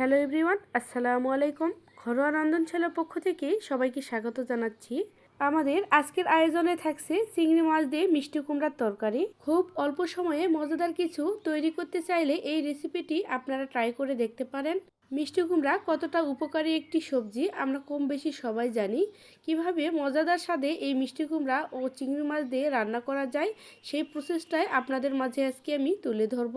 Hello everyone, আসসালামু আলাইকুম। ঘরোয়া রন্ধনশালার পক্ষ থেকে সবাইকে স্বাগত জানাচ্ছি। আমাদের আজকের আয়োজনে থাকছে চিংড়ি মাছ দিয়ে মিষ্টি কুমড়ার তরকারি। খুব অল্প সময়ে মজাদার কিছু তৈরি করতে চাইলে এই রেসিপিটি আপনারা ট্রাই করে দেখতে পারেন। মিষ্টি কুমড়া কতটা উপকারী একটি সবজি আমরা কম বেশি সবাই জানি। কীভাবে মজাদার স্বাদে এই মিষ্টি কুমড়া ও চিংড়ি মাছ দিয়ে রান্না করা যায় সেই প্রসেসটাই আপনাদের মাঝে আজকে আমি তুলে ধরব।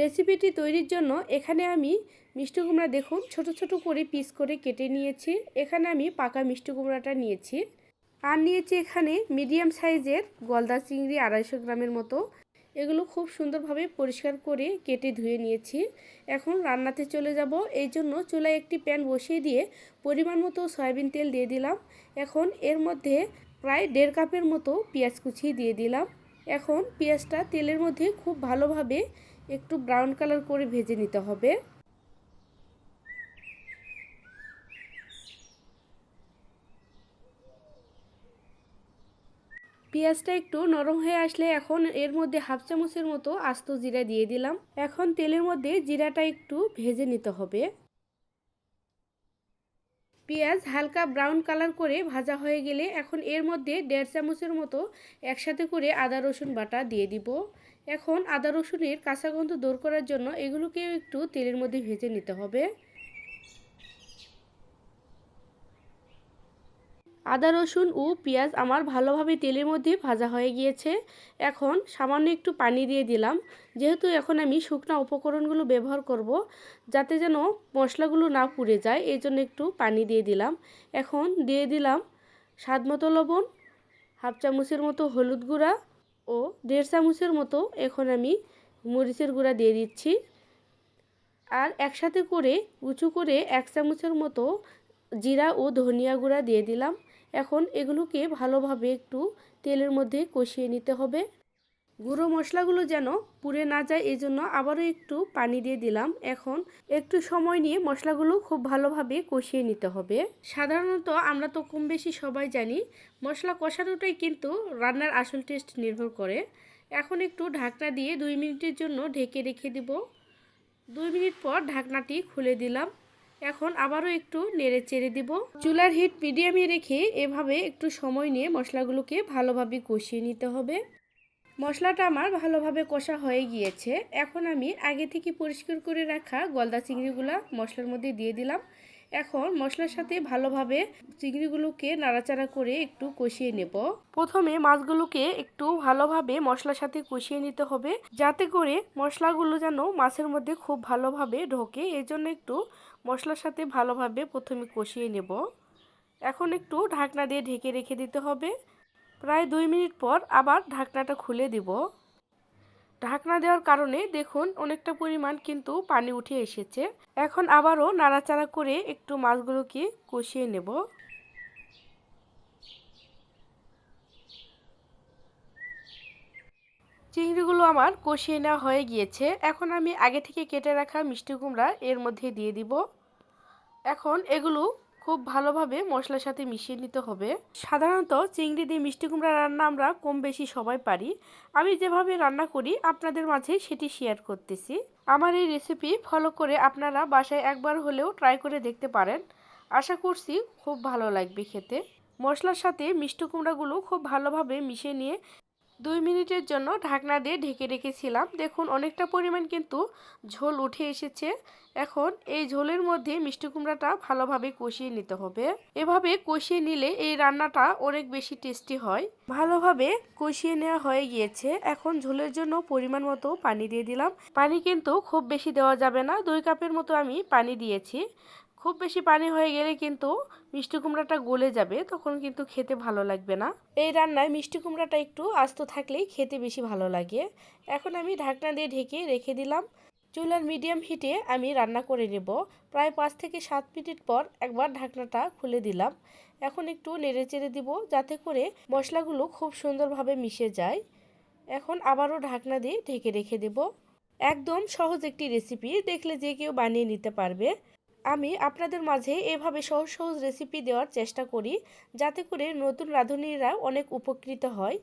রেসিপিটি তৈরির জন্য এখানে আমি মিষ্টি কুমড়া দেখুন ছোট ছোট করে পিস করে কেটে নিয়েছি। এখানে আমি পাকা মিষ্টি কুমড়াটা নিয়েছি। আর নিয়েছি এখানে মিডিয়াম সাইজের গলদা চিংড়ি আড়াইশো গ্রামের মতো। এগুলো খুব সুন্দরভাবে পরিষ্কার করে কেটে ধুয়ে নিয়েছি। এখন রান্নাতে চলে যাব। এই জন্য চুলায় একটি প্যান বসিয়ে দিয়ে পরিমাণ মতো সয়াবিন তেল দিয়ে দিলাম। এখন এর মধ্যে প্রায় দেড় কাপের মতো পেঁয়াজ কুচি দিয়ে দিলাম। এখন পেঁয়াজটা তেলের মধ্যে খুব ভালোভাবে একটু ব্রাউন কালার করে ভেজে নিতে হবে। পেঁয়াজটা একটু নরম হয়ে আসলে এখন এর মধ্যে হাফ চামচের মতো আস্ত জিরা দিয়ে দিলাম। এখন তেলের মধ্যে জিরাটা একটু ভেজে নিতে হবে। পেঁয়াজ হালকা ব্রাউন কালার করে ভাজা হয়ে গেলে এখন এর মধ্যে দেড় চামচের মতো একসাথে করে আদা, রসুন বাটা দিয়ে দিব। এখন আদা, রসুনের কাঁচা গন্ধ দূর করার জন্য এগুলোকেও একটু তেলের মধ্যে ভেজে নিতে হবে। আদা, রসুন ও পেঁয়াজ আমার ভালোভাবে তেলের মধ্যে ভাজা হয়ে গিয়েছে। এখন সামান্য একটু পানি দিয়ে দিলাম। যেহেতু এখন আমি শুকনা উপকরণগুলো ব্যবহার করব, যাতে যেন মশলাগুলো না পুড়ে যায়, এই জন্য একটু পানি দিয়ে দিলাম। এখন দিয়ে দিলাম স্বাদ মতো লবণ, হাফ চামচের মতো হলুদ গুঁড়া ও দেড় চামচের মতো এখন আমি মরিচের গুঁড়া দিয়ে দিচ্ছি। আর একসাথে করে উঁচু করে এক চামচের মতো জিরা ও ধনিয়া গুঁড়া দিয়ে দিলাম। এখন এগুলোকে ভালোভাবে একটু তেলের মধ্যে কষিয়ে নিতে হবে। গুঁড়ো মশলাগুলো যেন পুড়ে না যায় এই জন্য আবারও একটু পানি দিয়ে দিলাম। এখন একটু সময় নিয়ে মশলাগুলো খুব ভালোভাবে কষিয়ে নিতে হবে। সাধারণত আমরা তো কম বেশি সবাই জানি, মশলা কষানোটাই কিন্তু রান্নার আসল টেস্ট নির্ভর করে। এখন একটু ঢাকনা দিয়ে দুই মিনিটের জন্য ঢেকে রেখে দিব। দুই মিনিট পর ঢাকনাটি খুলে দিলাম। এখন আবারও একটু নেড়ে চেড়ে দিব। চুলার হিট মিডিয়ামে রেখে এভাবে একটু সময় নিয়ে মশলাগুলোকে ভালোভাবে কষিয়ে নিতে হবে। মশলাটা আমার ভালোভাবে কষা হয়ে গিয়েছে। এখন আমি আগে থেকে পরিষ্কার করে রাখা গলদা চিংড়িগুলা মশলার মধ্যে দিয়ে দিলাম। এখন মশলার সাথে ভালোভাবে চিংড়িগুলোকে নাড়াচাড়া করে একটু কষিয়ে নেব। প্রথমে মাছগুলোকে একটু ভালোভাবে মশলার সাথে কষিয়ে নিতে হবে, যাতে করে মশলাগুলো যেন মাছের মধ্যে খুব ভালোভাবে ঢোকে। এই জন্য একটু মশলার সাথে ভালোভাবে প্রথমে কষিয়ে নেব। এখন একটু ঢাকনা দিয়ে ঢেকে রেখে দিতে হবে। প্রায় দুই মিনিট পর আবার ঢাকনাটা খুলে দিব। ঢাকনা দেওয়ার কারণে দেখুন অনেকটা পরিমাণ কিন্তু পানি উঠে এসেছে। এখন আবারও নাড়াচাড়া করে একটু মাছগুলোকে কষিয়ে নেব। চিংড়িগুলো আমার কষিয়ে নেওয়া হয়ে গিয়েছে। এখন আমি আগে থেকে কেটে রাখা মিষ্টি কুমড়া এর মধ্যে দিয়ে দিব। এখন এগুলো খুব ভালোভাবে মশলার সাথে মিশিয়ে নিতে হবে। সাধারণত চিংড়ি দিয়ে মিষ্টি কুমড়া রান্না আমরা কম বেশি সবাই পারি। আমি যেভাবে রান্না করি, আপনাদের মাঝে সেটি শেয়ার করতেছি। আমার এই রেসিপি ফলো করে আপনারা বাসায় একবার হলেও ট্রাই করে দেখতে পারেন। আশা করছি খুব ভালো লাগবে খেতে। মশলার সাথে মিষ্টি কুমড়াগুলো খুব ভালোভাবে মিশিয়ে নিয়ে দুই মিনিটের জন্য ঢাকনা দিয়ে ঢেকে রেখেছিলাম। দেখুন, অনেকটা পরিমাণ কিন্তু ঝোল উঠে এসেছে। এখন এই ঝোলের মধ্যে মিষ্টি কুমড়াটা ভালোভাবে কষিয়ে নিতে হবে। এভাবে কষিয়ে নিলে এই রান্নাটা অনেক বেশি টেস্টি হয়। ভালোভাবে কষিয়ে নেওয়া হয়ে গিয়েছে। এখন ঝোলের জন্য পরিমাণ মতো পানি দিয়ে দিলাম। পানি কিন্তু খুব বেশি দেওয়া যাবে না। দুই কাপের মতো আমি পানি দিয়েছি। খুব বেশি পানি হয়ে গেলে কিন্তু মিষ্টি কুমড়াটা গলে যাবে, তখন কিন্তু খেতে ভালো লাগবে না। এই রান্নায় মিষ্টি কুমড়াটা একটু আস্ত থাকলেই খেতে বেশি ভালো লাগে। এখন আমি ঢাকনা দিয়ে ঢেকে রেখে দিলাম। চুলার মিডিয়াম হিটে আমি রান্না করে নেব। প্রায় পাঁচ থেকে সাত মিনিট পর একবার ঢাকনাটা খুলে দিলাম। এখন একটু নেড়ে চেড়ে দিব যাতে করে মশলাগুলো খুব সুন্দরভাবে মিশে যায়। এখন আবারও ঢাকনা দিয়ে ঢেকে রেখে দেব। একদম সহজ একটি রেসিপি, দেখলে যে কেউ বানিয়ে নিতে পারবে। আমি আপনাদের মাঝে এভাবে সহজ সহজ রেসিপি দেওয়ার চেষ্টা করি, যাতে করে নতুন রাঁধুনিরা অনেক উপকৃত হয়।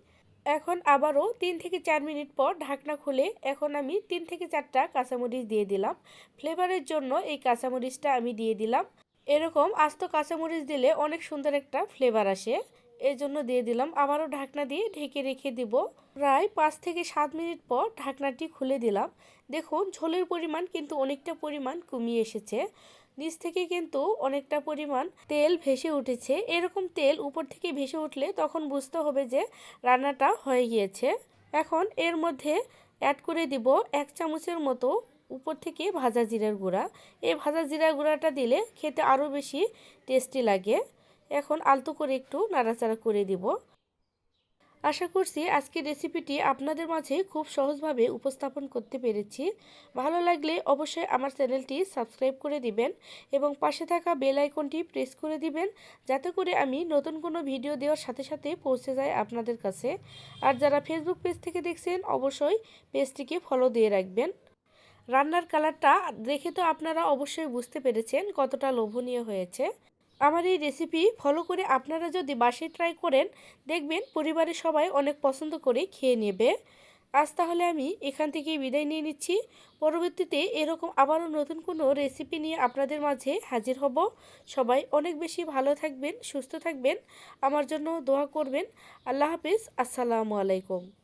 এখন আবারও তিন থেকে চার মিনিট পর ঢাকনা খুলে এখন আমি তিন থেকে চারটা কাঁচামরিচ দিয়ে দিলাম। ফ্লেভারের জন্য এই কাঁচামরিচটা আমি দিয়ে দিলাম। এরকম আস্ত কাঁচামরিচ দিলে অনেক সুন্দর একটা ফ্লেভার আসে। এই জন্য দিয়ে দিলাম আবারও ঢাকনা দিয়ে ঢেকে রেখে দিব। প্রায় পাঁচ থেকে সাত মিনিট পর ঢাকনাটি খুলে দিলাম। দেখুন, ঝোলের পরিমাণ কিন্তু অনেকটা পরিমাণ কমিয়ে এসেছে। নিচ থেকে কিন্তু অনেকটা পরিমাণ তেল ভেসে উঠেছে। এরকম তেল উপর থেকে ভেসে উঠলে তখন বুঝতে হবে যে রান্নাটা হয়ে গিয়েছে। এখন এর মধ্যে অ্যাড করে দিব এক চামচের মতো উপর থেকে ভাজা জিরার গুঁড়া। এই ভাজা জিরার গুঁড়াটা দিলে খেতে আরও বেশি টেস্টি লাগে। এখন আলতো করে একটু নাড়াচাড়া করে দিব। আশা করছি আজকের রেসিপিটি আপনাদের মাঝে খুব সহজভাবে উপস্থাপন করতে পেরেছি। ভালো লাগলে অবশ্যই আমার চ্যানেলটি সাবস্ক্রাইব করে দিবেন এবং পাশে থাকা বেল আইকনটি প্রেস করে দিবেন যাতে করে আমি নতুন কোনো ভিডিও দেওয়ার সাথে সাথে পৌঁছে যায় আপনাদের কাছে। আর যারা ফেসবুক পেজ থেকে দেখছেন, অবশ্যই পেজটিকে ফলো দিয়ে রাখবেন। রান্নার কালারটা দেখে তো আপনারা অবশ্যই বুঝতে পেরেছেন কতটা লোভনীয় হয়েছে। আমার এই রেসিপি ফলো করে আপনারা যদি বাসে ট্রাই করেন, দেখবেন পরিবারের সবাই অনেক পছন্দ করে খেয়ে নেবে। আজ তাহলে আমি এখান থেকেই বিদায় নিয়ে নিচ্ছি। পরবর্তীতে এরকম আবারও নতুন কোনো রেসিপি নিয়ে আপনাদের মাঝে হাজির হব। সবাই অনেক বেশি ভালো থাকবেন, সুস্থ থাকবেন। আমার জন্য দোয়া করবেন। আল্লাহ হাফিজ। আসসালামু আলাইকুম।